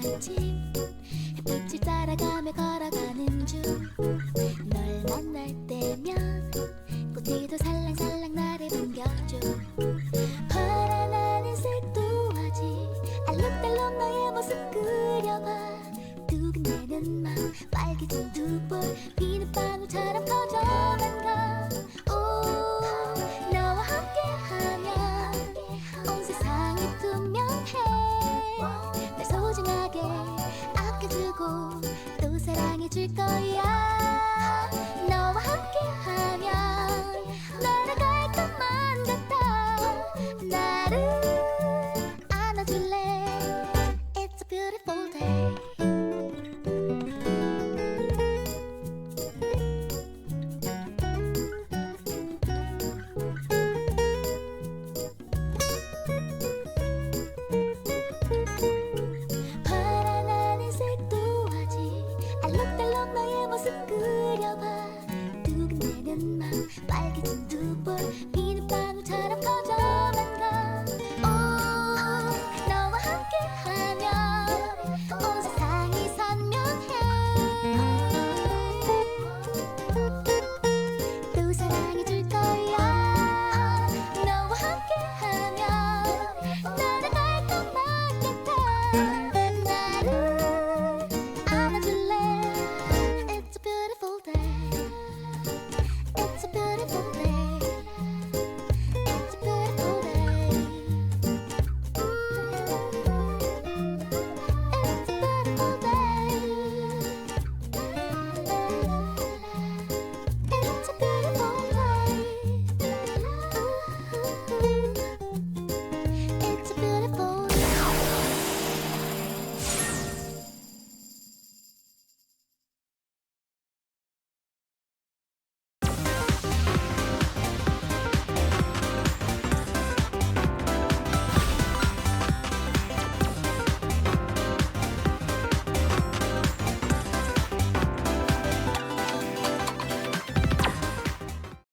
아침 햇빛을 따라가며 걸어가는 중 널 만날 때면 꽃들도 살랑살랑 나를 반겨줘. 파란 하늘색도 하지 알록달록 너의 모습 그려봐. 두근대는 맘 빨개진 두볼 비눗방울처럼 커져만 가 아껴주고 또 사랑해 줄 거야. 너와 함께하면 날아갈 것만 같아. 나를 안아줄래